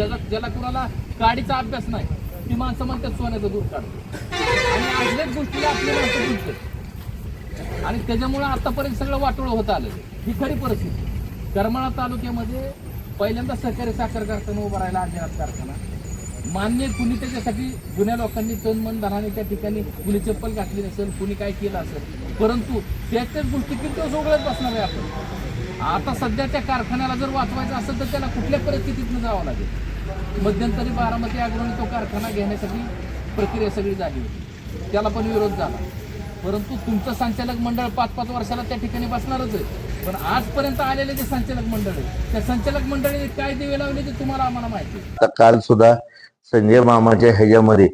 ज्याला ज्याला कुणाला गाडीचा अभ्यास नाही ती माणसं म्हणतात सोन्याचं दूध काढतो आणि असल्याच गोष्टीला आपली माणसं बोलतात. आणि त्याच्यामुळं आतापर्यंत सगळं वाटोळं होत आलं ही खरी परिस्थिती. करमाळा तालुक्यामध्ये पहिल्यांदा सहकारी साखर कारखाना उभा राहिला अजिरात कारखाना. मान्य कुणी त्याच्यासाठी जुन्या लोकांनी तन मन धनाने त्या ठिकाणी कुणी चप्पल घातली नसेल कुणी काय केलं असेल. परंतु त्याच्याच गोष्टी किती दिवस उघडत बसणार आहे आपण. आता सध्या त्या कारखान्याला जर वाचवायचं असेल तर त्याला कुठल्या परिस्थितीतनं जावं लागेल? मध्यंतरी बारामती अग्रणी तो कारखाना घेण्यासाठी प्रक्रिया सगळी झाली होती. त्याला पण विरोध झाला. परंतु तुमचं संचालक मंडळ पाच पाच वर्षाला त्या ठिकाणी बसणारच आहे. पण आजपर्यंत आलेले जे संचालक मंडळ आहे त्या संचालक मंडळीने काय दिवे लावले ते तुम्हाला आम्हाला माहिती काल सुद्धा संजय मामाच्या ह्याच्यामध्ये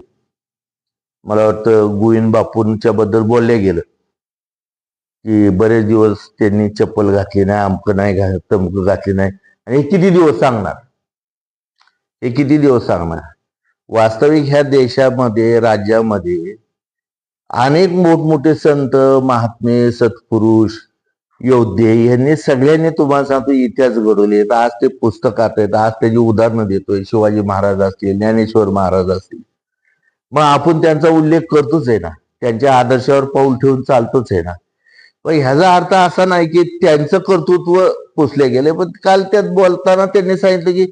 मला वाटतं गुईन बापूंच्या बद्दल बोलले गेलं. की बरेच दिवस त्यांनी चप्पल घातली नाही अमकं नाही घा तमकं घातली नाही. आणि किती दिवस सांगणार? हे किती दिवस सांगणार? वास्तविक ह्या देशामध्ये राज्यामध्ये अनेक मोठमोठे संत महात्मे सत्पुरुष योद्धे यांनी सगळ्यांनी तुम्हाला सांगतो इतिहास घडवले आज ते पुस्तकात आहेत. आज त्याची उदाहरणं देतोय. शिवाजी महाराज असतील ज्ञानेश्वर महाराज असतील. मग आपण त्यांचा उल्लेख करतोच आहे ना. त्यांच्या आदर्शावर पाऊल ठेवून चालतोच आहे ना. पण ह्याचा अर्थ असा नाही की त्यांचं कर्तृत्व पुसले गेले. पण काल त्यात बोलताना त्यांनी सांगितलं की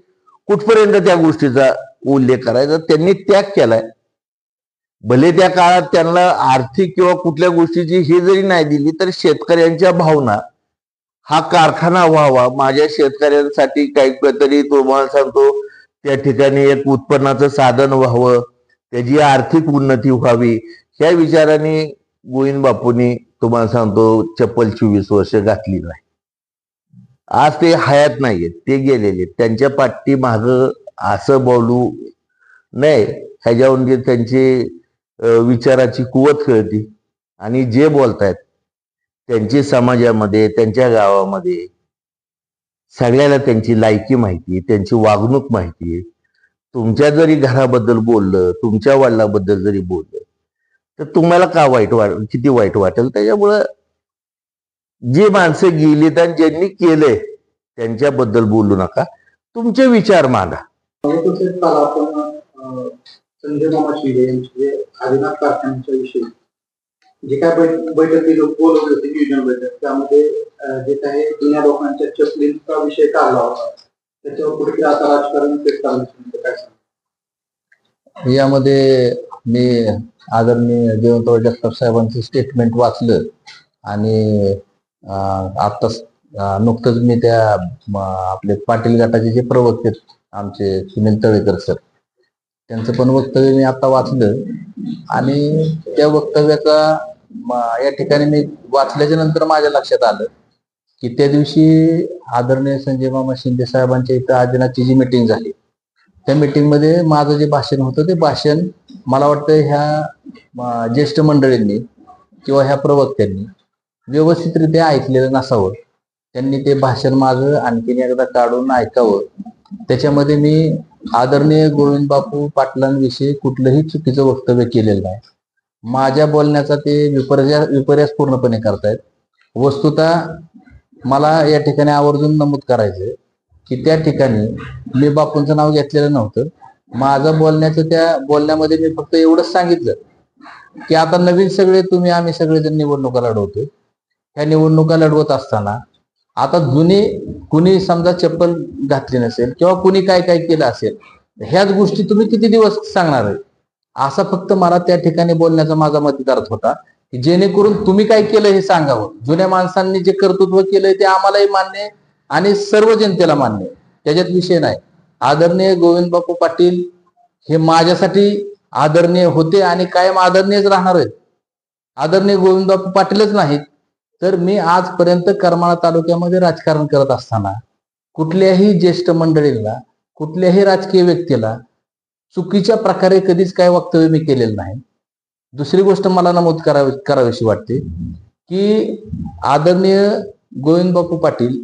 कुठपर्यंत त्या गोष्टीचा उल्लेख करायचा? त्यांनी त्याग केलाय. भले त्या काळात त्यांना आर्थिक किंवा कुठल्या गोष्टीची ही जरी नाही दिली तर शेतकऱ्यांच्या भावना हा कारखाना व्हावा माझ्या शेतकऱ्यांसाठी काहीतरी तुम्हाला सांगतो त्या ठिकाणी एक उत्पन्नाचं साधन व्हावं त्याची आर्थिक उन्नती व्हावी ह्या विचाराने गोविंद बापूंनी तुम्हाला सांगतो चप्पल चोवीस वर्ष घातली नाही. आज ते हयात नाहीयेत ते गेलेले त्यांच्या पाठी माग असं बोलू नाही ह्याच्यावरून जे त्यांची विचाराची कुवत कळती. आणि जे बोलतायत त्यांची समाजामध्ये त्यांच्या गावामध्ये सगळ्याला त्यांची लायकी माहिती त्यांची वागणूक माहिती तुमच्या जरी घराबद्दल बोललं तुमच्या वडिलाबद्दल जरी बोललं तर तुम्हाला का वाईट वाट किती वाईट वाटेल? त्याच्यामुळं जी माणसं गेलीत आणि ज्यांनी केलंय त्यांच्याबद्दल बोलू नका. तुमचे विचार मांडा. यांचे जे काय बैठ- बैठकी लोक बोलवली होती नियोजन बैठक त्यामध्ये जे काही जुन्या लोकांच्या चपलींचा विषय काढला होता त्याच्यावर कुठेतरी आता राजकारण पेट चालू काय सांगता? यामध्ये मी आदरणीय जयवंतराव जगताप साहेबांचं स्टेटमेंट वाचलं आणि आत्ताच आता नुकतंच मी त्या आपले पाटील गटाचे जे प्रवक्ते आहेत, आमचे सुनील तळेकर सर त्यांचं पण वक्तव्य मी आता वाचलं. आणि त्या वक्तव्याचा या ठिकाणी मी वाचल्याच्या नंतर माझ्या लक्षात आलं की त्या दिवशी आदरणीय संजय मामा शिंदे साहेबांच्या इथं आदिनाथची जी मिटिंग झाली त्या मिटिंगमध्ये माझं जे भाषण होतं ते भाषण मला वाटतं ह्या ज्येष्ठ मंडळींनी किंवा ह्या प्रवक्त्यांनी व्यवस्थितरित्या ऐकलेलं नसावं. त्यांनी ते भाषण माझं आणखीन एकदा काढून ऐकावं. त्याच्यामध्ये मी आदरणीय गोविंद बापू पाटलांविषयी कुठलंही चुकीचं वक्तव्य केलेलं नाही. माझ्या बोलण्याचा ते विपर्यास विपर्यास पूर्णपणे करतायत. वस्तुता मला या ठिकाणी आवर्जून नमूद करायचंय की त्या ठिकाणी मी बापूंचं नाव घेतलेलं नव्हतं. माझं बोलण्याचं त्या बोलण्यामध्ये मी फक्त एवढंच सांगितलं की आता नवीन सगळे तुम्ही आम्ही सगळेजण निवडणुका लढवतोय. ह्या निवडणुका लढवत असताना आता जुनी कुणी समजा चप्पल घातली नसेल किंवा कुणी काय काय केलं असेल ह्याच गोष्टी तुम्ही किती दिवस सांगणार आहे? असा फक्त मला त्या ठिकाणी बोलण्याचा माझा मतदार्थ होता की जेणेकरून तुम्ही काय केलं हे सांगावं. जुन्या माणसांनी जे कर्तृत्व केलंय ते आम्हालाही मान्य आणि सर्व जनतेला मान्य त्याच्यात विषय नाही. आदरणीय गोविंद बापू पाटील हे माझ्यासाठी आदरणीय होते आणि कायम आदरणीयच राहणार आहेत. आदरणीय गोविंद बापू पाटीलच नाहीत. तर मी आजपर्यंत करमाळा तालुक्यामध्ये राजकारण करत असताना कुठल्याही ज्येष्ठ मंडळींना कुठल्याही राजकीय व्यक्तीला चुकीच्या प्रकारे कधीच काय वक्तव्य मी केलेलं नाही. दुसरी गोष्ट मला नमूद करावी करावीशी वाटते की आदरणीय गोविंदबापू पाटील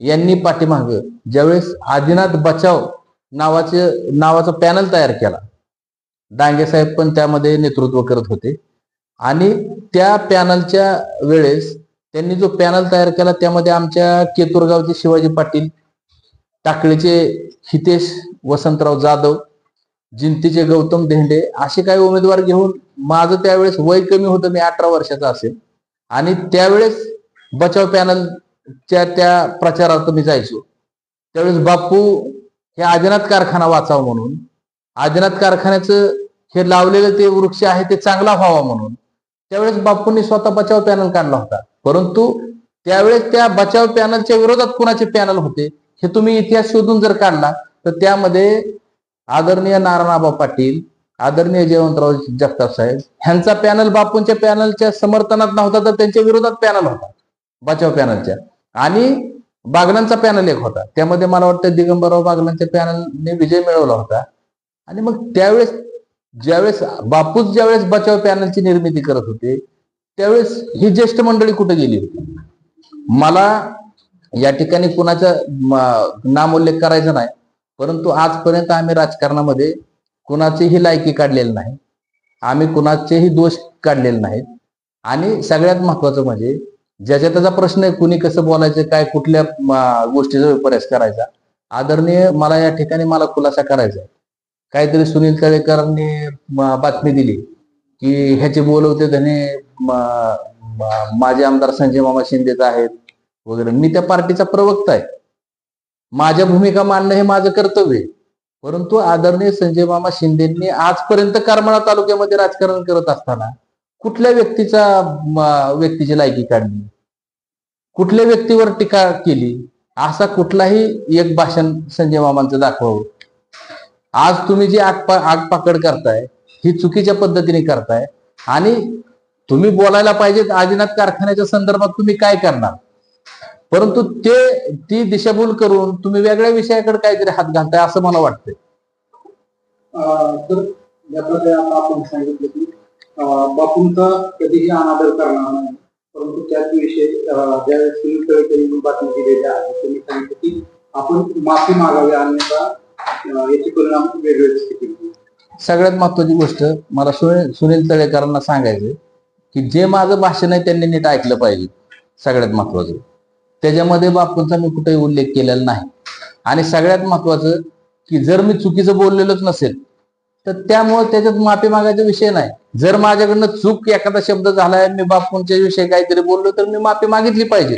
यांनी पाठीमाग ज्यावेळेस आदिनाथ बचाव नावाचे नावाचा पॅनल तयार केला डांगे साहेब पण त्यामध्ये नेतृत्व करत होते. आणि त्या पॅनलच्या वेळेस त्यांनी जो पॅनल तयार केला त्यामध्ये आमच्या केतूरगावचे शिवाजी पाटील टाकळीचे हितेश वसंतराव जाधव जिंतीचे गौतम धेंडे असे काही उमेदवार घेऊन माझं त्यावेळेस वय कमी होतं मी अठरा वर्षाचा असेल. आणि त्यावेळेस बचाव पॅनलच्या त्या प्रचारार्थ मी जायचो. त्यावेळेस बापू हे आदिनाथ कारखाना वाचावा म्हणून आदिनाथ कारखान्याचं हे लावलेलं ते वृक्ष आहे ते चांगला व्हावा म्हणून त्यावेळेस बापूंनी स्वतः बचाव पॅनल काढला होता. परंतु त्यावेळेस त्या बचाव पॅनलच्या विरोधात कुणाचे पॅनल होते हे तुम्ही इतिहास शोधून जर काढला तर त्यामध्ये आदरणीय नारायणाबा पाटील आदरणीय जयवंतराव जगताप साहेब ह्यांचा पॅनल बापूंच्या पॅनलच्या समर्थनात नव्हता तर त्यांच्या विरोधात पॅनल होता बचाव पॅनलच्या. आणि बागलांचा पॅनल एक होता. त्यामध्ये मला वाटतं दिगंबरराव बागलांच्या पॅनलने विजय मिळवला होता. आणि मग त्यावेळेस ज्यावेळेस बापूच ज्यावेळेस बचाव पॅनलची निर्मिती करत होते त्यावेळेस ही ज्येष्ठ मंडळी कुठे गेली? होती मला या ठिकाणी कुणाचा नाम उल्लेख करायचा नाही परंतु आजपर्यंत आम्ही राजकारणामध्ये कुणाचीही लायकी काढलेली नाही. आम्ही कुणाचेही दोष काढलेले नाहीत. आणि सगळ्यात महत्वाचं म्हणजे ज्याच्या त्याचा प्रश्न आहे कुणी कसं बोलायचं काय कुठल्या गोष्टीचा विपर्यास करायचा आदरणीय मला या ठिकाणी मला खुलासा करायचा आहे. काहीतरी सुनील तळेकरांनी बातमी दिली की ह्याचे बोलवते धने माझे आमदार संजय मामा शिंदेच आहेत वगैरे. मी त्या पार्टीचा प्रवक्ता आहे. माझ्या भूमिका मांडणं हे माझं कर्तव्य आहे. परंतु आदरणीय संजय मामा शिंदेंनी आजपर्यंत करमाळा तालुक्यामध्ये राजकारण करत असताना कुठल्या व्यक्तीचा व्यक्तीची लायकी काढली? कुठल्या व्यक्तीवर टीका केली? असा कुठलाही एक भाषण संजय मामांचं दाखवावं. आज तुम्ही जी आग पा- आग पाकड करताय ही चुकीच्या पद्धतीने करताय आणि तुम्ही बोलायला पाहिजे आदिनाथ कारखान्याच्या संदर्भात तुम्ही काय करणार? परंतु ते ती दिशाभूल करून तुम्ही वेगळ्या विषयाकडे काहीतरी हात घालताय असं मला वाटतंय. आपण सांगितलं की बापूंचा कधीही अनादर करणार नाही. परंतु त्याच विषयी ज्यावेळेस सुनील तळेकर बातमी दिलेली आहे त्यांनी सांगितलं की आपण माफी मागावी अन्यथा याचे परिणाम वेगवेगळे स्थिती सगळ्यात महत्वाची गोष्ट मला सुनील तळेकरांना सांगायचं की जे माझं भाषण आहे त्यांनी नीट ऐकलं पाहिजे सगळ्यात महत्वाचं. त्याच्यामध्ये बापूंचा मी कुठेही उल्लेख केलेला नाही. आणि सगळ्यात महत्वाचं की जर मी चुकीचं बोललेलोच नसेल तर त्यामुळे त्याच्यात माफी मागायचा विषय नाही. जर माझ्याकडनं चूक एखादा शब्द झालाय मी बापूंच्या विषयी काहीतरी बोललो तर मी माफी मागितली पाहिजे.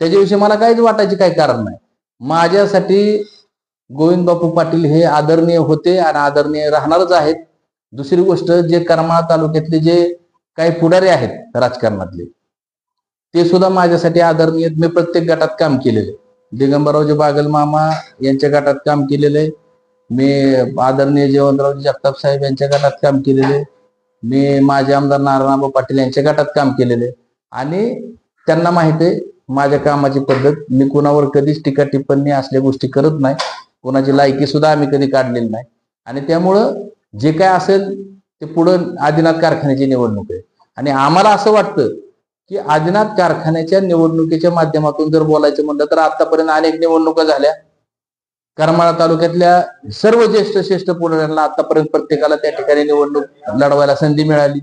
त्याच्याविषयी मला काहीच वाटायचे काही कारण नाही. माझ्यासाठी गोविंद बापू पाटील हे आदरणीय होते आणि आदरणीय राहणारच आहेत. दुसरी गोष्ट जे करमाळा तालुक्यातले जे काही पुढारी आहेत राजकारणातले. ते सुद्धा माझ्यासाठी आदरणीय आहेत. मी प्रत्येक गटात काम केलेले दिगंबररावजी बागल मामा यांच्या गटात काम केलेलं आहे. मी आदरणीय जयवंतरावजी जगताप साहेब यांच्या गटात काम केलेले मी माझे आमदार नारायणबा पाटील यांच्या गटात काम केलेले आणि त्यांना माहिती आहे माझ्या कामाची पद्धत मी कुणावर कधीच टीका टिप्पणी असल्या गोष्टी करत नाही. कोणाची लायकी सुद्धा आम्ही कधी काढलेली नाही. आणि त्यामुळं जे काय असेल ते पुढं आदिनाथ कारखान्याची निवडणूक आहे. आणि आम्हाला असं वाटतं की आदिनाथ कारखान्याच्या निवडणुकीच्या माध्यमातून जर बोलायचं म्हणलं तर आतापर्यंत अनेक निवडणुका झाल्या. करमाळा तालुक्यातल्या सर्व ज्येष्ठ श्रेष्ठ पुढाऱ्यांना आतापर्यंत प्रत्येकाला त्या ठिकाणी निवडणूक लढवायला संधी मिळाली.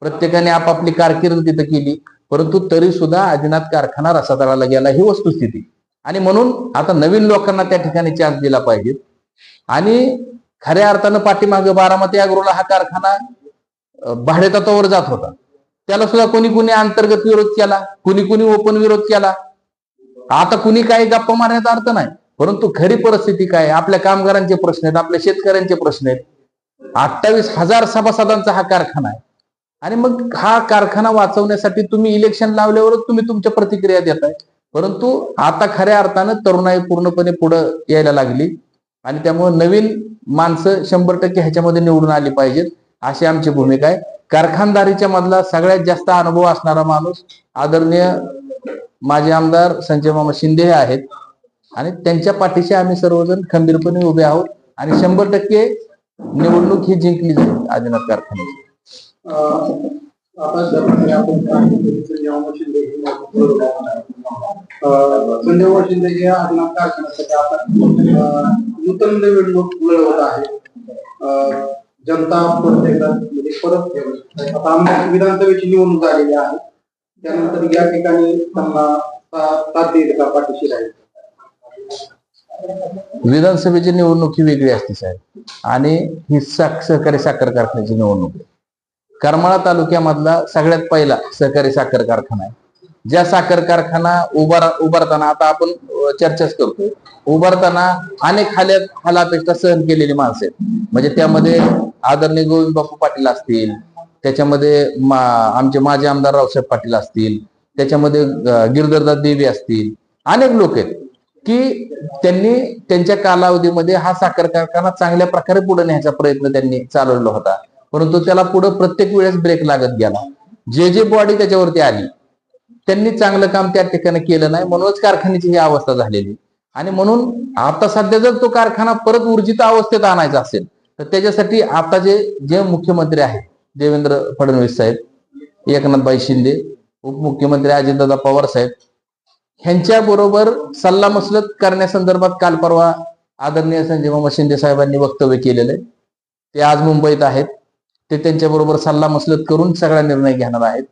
प्रत्येकाने आपापली कारकीर्द तिथं केली. परंतु तरी सुद्धा आदिनाथ कारखाना रसातळाला गेला ही वस्तुस्थिती. आणि म्हणून आता नवीन लोकांना त्या ठिकाणी चान्स दिला पाहिजे. आणि खऱ्या अर्थानं पाठीमागे बारामती अग्रोला हा कारखाना भाडेतत्वावर जात होता. त्याला सुद्धा कोणी कोणी अंतर्गत विरोध केला कुणी कुणी ओपन विरोध केला. आता कुणी काही गप्पा मारण्याचा अर्थ नाही परंतु खरी परिस्थिती काय आपल्या कामगारांचे प्रश्न आहेत आपल्या शेतकऱ्यांचे प्रश्न आहेत. अठ्ठावीस हजार सभासदांचा हा कारखाना आहे. आणि मग हा कारखाना वाचवण्यासाठी तुम्ही इलेक्शन लावल्यावरच तुम्ही तुमच्या प्रतिक्रिया देताय. परंतु आता खऱ्या अर्थानं तरुणाई पूर्णपणे पुढं यायला लागली. आणि त्यामुळे नवीन माणसं शंभर टक्के ह्याच्यामध्ये निवडून आली पाहिजेत अशी आमची भूमिका आहे. कारखानदारीच्या मधला सगळ्यात जास्त अनुभव असणारा माणूस आदरणीय माझे आमदार संजय मामा शिंदे हे आहेत. आणि त्यांच्या पाठीशी आम्ही सर्वजण खंबीरपणे उभे आहोत आणि शंभर टक्के निवडणूक ही जिंकली जाईल आदिनाथ कारखान्याची. अं, शिंदे हे मोठे बरोबर आहे. अं, संजय मामा शिंदे हे कारखान्यासाठी आता अं, नूतन निवडणूक लढवत आहे जनता परत एकदा म्हणजे परत आता आमदार विधानसभेची निवडणूक झालेली आहे. त्यानंतर या ठिकाणी त्यांना साथ देईल का पाठीशी राहील? विधानसभेची निवडणूक ही वेगळी असते साहेब. आणि ही सहकारी साखर कारखान्याची निवडणूक आहे. करमाळा तालुक्यामधला सगळ्यात पहिला सहकारी साखर कारखाना आहे. ज्या साखर कारखाना उभार उभारताना आता आपण चर्चाच करतो उभारताना अनेक हाल्या हालापेक्षा सहन केलेली माणसं आहेत. म्हणजे त्यामध्ये आदरणीय गोविंद बापू पाटील असतील त्याच्यामध्ये मा- आमचे माजी आमदार रावसाहेब पाटील असतील त्याच्यामध्ये गिरधरदास देवी असतील अनेक लोक आहेत की त्यांनी त्यांच्या कालावधीमध्ये हा साखर कारखाना चांगल्या प्रकारे पुढे न्यायचा प्रयत्न त्यांनी चालवला होता. परंतु त्याला पुढे प्रत्येक वेळेस ब्रेक लागत गेला. जे जे बॉडी त्याच्यावरती आली त्यांनी चांगलं काम त्या ठिकाणी केलं नाही. म्हणूनच कारखान्याची ही अवस्था झालेली. आणि म्हणून आता सध्या जर तो कारखाना परत ऊर्जित अवस्थेत आणायचा असेल तर त्याच्यासाठी आता जे जे मुख्यमंत्री आहेत देवेंद्र फडणवीस साहेब एकनाथबाई शिंदे उपमुख्यमंत्री अजितदादा पवार साहेब ह्यांच्या बरोबर सल्ला मसलत करण्यासंदर्भात काल परवा आदरणीय संजय मामा शिंदे साहेबांनी वक्तव्य केलेलं आहे. ते आज मुंबईत आहेत. ते त्यांच्या बरोबर सल्ला मसलत करून सगळा निर्णय घेणार आहेत.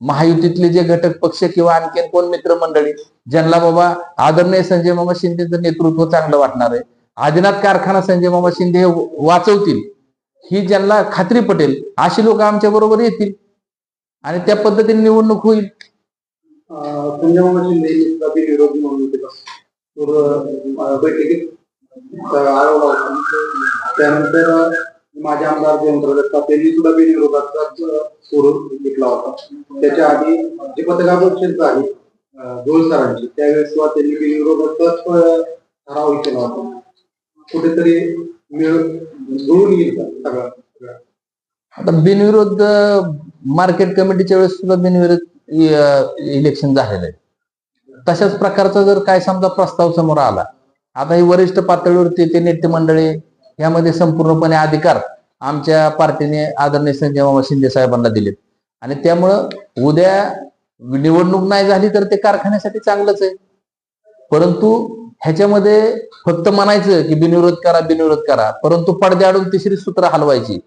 महायुतीतले जे घटक पक्ष किंवा आणखीन कोण मित्रमंडळी ज्यांना बाबा आदरणीय संजय मामा शिंदेचं नेतृत्व चांगलं वाटणार आहे आदिनाथ कारखाना संजय मामा शिंदे हे वाचवतील ही ज्यांना खात्री पटेल अशी लोक आमच्या बरोबर येतील आणि त्या पद्धतीने निवडणूक होईल. संजय मामा शिंदे म्हणून बैठकीत त्यानंतर माझे आमदार जयंत जगताप यांनी सुद्धा बिनविरोधात सोडून घेतला होता. त्याच्या आधी जी पत्रकार परिषद झाली अं, सरांची त्यावेळेस सुद्धा त्यांनी बिनविरोधाचाच ठराव केला होता. कुठेतरी मिळ जुळून येईल सगळं सगळं? आता बिनविरोध मार्केट कमिटीच्या वेळेस सुद्धा बिनविरोध इलेक्शन झालेलं आहे. तशाच प्रकारचा जर काय समजा प्रस्ताव समोर आला आता ही वरिष्ठ पातळीवरती ते नेते मंडळी यामध्ये संपूर्णपणे अधिकार आमच्या पार्टीने आदरणीय संजय मामा शिंदे साहेबांना दिलेत. आणि त्यामुळं उद्या निवडणूक नाही झाली तर ते कारखान्यासाठी चांगलंच आहे. परंतु ह्याच्यामध्ये फक्त म्हणायचं की बिनविरोध करा बिनविरोध करा. परंतु पडद्याआडून तिसरी सूत्र हलवायची.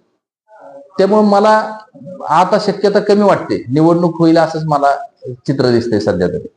त्यामुळे मला आता शक्यता कमी वाटते. निवडणूक होईल असंच मला चित्र दिसतंय सध्या तरी.